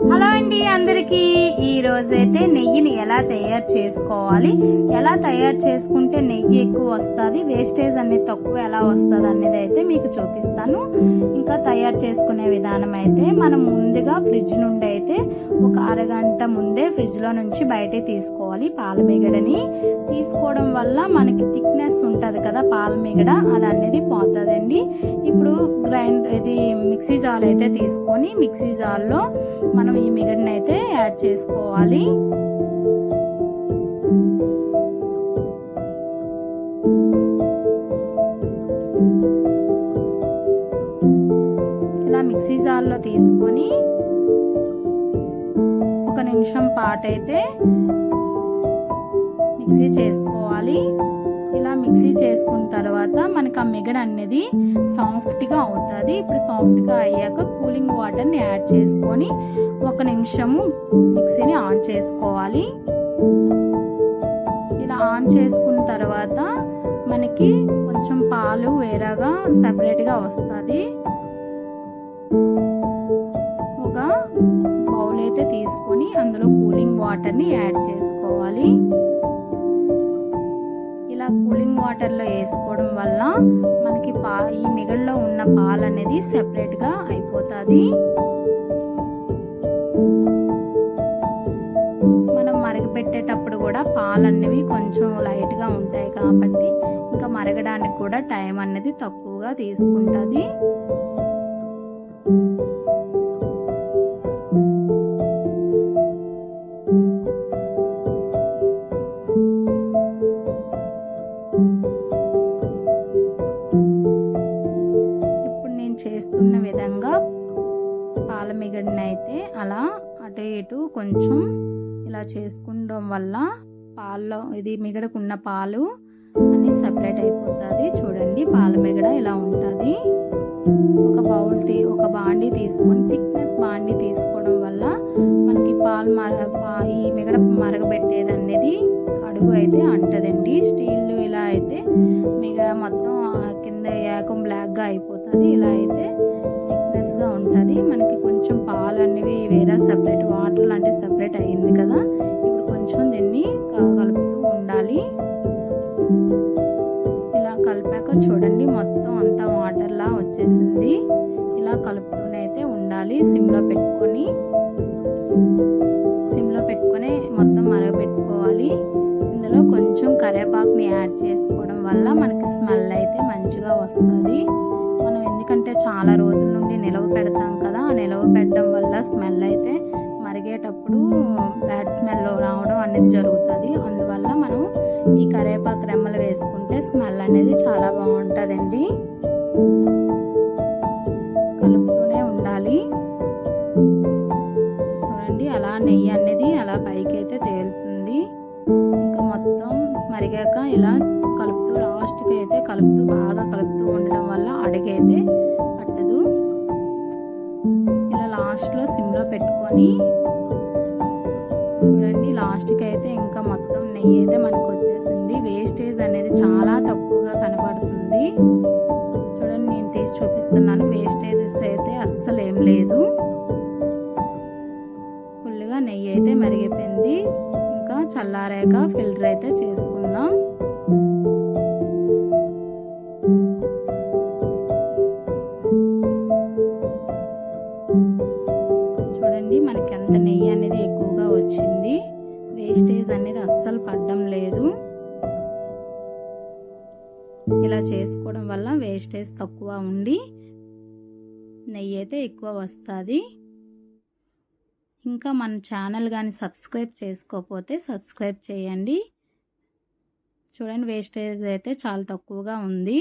Hello అండి అందరికీ. ఈ రోజైతే నెయ్యిని ఎలా తయారు చేసుకోవాలి? ఎలా తయారు చేసుకుంటే నెయ్యి ఎక్కువ వస్తుంది? వేస్టేజ్ అనేది తక్కువ ఎలా వస్తుంది అనేది అయితే మీకు చూపిస్తాను. ఇంకా తయారు చేసుకునే విధానం అయితే మనం ముందుగా ఫ్రిడ్జ్ నుండి అయితే ఒక అరగంట ముందే ఫ్రిడ్జ్లో నుంచి బయటే తీసుకోవాలి పాల మిగడని. తీసుకోవడం వల్ల మనకి థిక్నెస్ ఉంటుంది కదా పాల మిగడ అది అనేది పోతుందండి. ఇప్పుడు గ్రైండ్ ఇది మిక్సీ జార్ అయితే తీసుకొని మిక్సీ జార్లో మనం ఈ మిగడిని అయితే యాడ్ చేసుకోవాలి. ఇలా మిక్సీ జార్లో తీసుకొని ఒక నిమిషం పాటైతే మిక్సీ చేసుకోవాలి. మిక్సీ చేసుకున్న తర్వాత మనకి ఆ మిగడ అనేది సాఫ్ట్గా అవుతుంది. ఇప్పుడు సాఫ్ట్గా అయ్యాక కూలింగ్ వాటర్ని యాడ్ చేసుకొని ఒక నిమిషము మిక్సీని ఆన్ చేసుకోవాలి. ఇలా ఆన్ చేసుకున్న తర్వాత మనకి కొంచెం పాలు వేరేగా సపరేట్గా వస్తుంది. ఒక బౌల్ అయితే తీసుకొని అందులో కూలింగ్ వాటర్ని యాడ్ చేసుకోవాలి వాటర్లో వేసుకోవడం వల్ల మనకి పా ఈ మిగడలో ఉన్న పాలు అనేది సెపరేట్గా అయిపోతుంది. మనం మరగపెట్టేటప్పుడు కూడా పాలు అనేవి కొంచెం లైట్గా ఉంటాయి కాబట్టి ఇంకా మరగడానికి కూడా టైం అనేది తక్కువగా తీసుకుంటుంది. పాల మిగడిని అయితే అలా అటు ఇటు కొంచెం ఇలా చేసుకుండడం వల్ల పాల్లో ఇది మిగడకున్న పాలు అన్ని సపరేట్ అయిపోతుంది. చూడండి పాల మిగడ ఇలా ఉంటుంది. ఒక బౌల్ తీ ఒక బాండి తీసుకొని థిక్నెస్ బాండి తీసుకోవడం వల్ల మనకి పాలు మర ఈ మిగడ మరగబెట్టేది అనేది అడుగు అయితే అంటదండి. స్టీల్ ఇలా అయితే మిగ మొత్తం కింద ఏకం బ్లాక్గా అయిపోతుంది. ఇలా అయితే సపరేట్ వాటర్ లాంటి సపరేట్ అయ్యింది కదా. ఇప్పుడు కొంచెం దీన్ని కలుపుతూ ఉండాలి. ఇలా కలిపాక చూడండి మొత్తం అంతా వాటర్లా వచ్చేసింది. ఇలా కలుపుతూనే అయితే ఉండాలి. సిమ్లో పెట్టుకొని సిమ్లో పెట్టుకొని మొత్తం మరగపెట్టుకోవాలి. ఇందులో కొంచెం కరివేపాకుని యాడ్ చేసుకోవడం వల్ల మనకి స్మెల్ అయితే మంచిగా వస్తుంది. మనం ఎందుకంటే చాలా రోజుల నుండి నిలవ పెట్టడం స్మెల్ అయితే మరిగేటప్పుడు బ్యాడ్ స్మెల్ రావడం అనేది జరుగుతుంది. అందువల్ల మనం ఈ కరివేపాకు రెమ్మలు వేసుకుంటే స్మెల్ అనేది చాలా బాగుంటుందండి. కలుపుతూనే ఉండాలి. చూడండి అలా నెయ్యి అనేది అలా పైకి అయితే తేలుతుంది. ఇంకా మొత్తం మరిగాక ఇలా కలుపుతూ లాస్ట్కి అయితే కలుపుతూ బాగా కలుపుతూ ఉండడం వల్ల అడిగైతే లాస్ట్లో సిమ్లో పెట్టుకొని చూడండి లాస్ట్కి అయితే ఇంకా మొత్తం నెయ్యి అయితే మనకు వచ్చేసింది వేస్టేజ్ అనేది చాలా తక్కువగా కనబడుతుంది. చూడండి నేను తీసి చూపిస్తున్నాను. వేస్టేజెస్ అయితే అస్సలు ఏం లేదు. ఫుల్గా నెయ్యి అయితే మరిగిపోయింది. ఇంకా చల్లారాక ఫిల్టర్ అయితే చేసుకుందాం. వేస్టేజ్ అనేది అస్సలు పడడం లేదు. ఇలా చేసుకోవడం వల్ల వేస్టేజ్ తక్కువ ఉండి నెయ్యి అయితే ఎక్కువ వస్తుంది. ఇంకా మన ఛానల్ కానీ సబ్స్క్రైబ్ చేసుకోకపోతే సబ్స్క్రైబ్ చేయండి. చూడండి వేస్టేజ్ అయితే చాలా తక్కువగా ఉంది.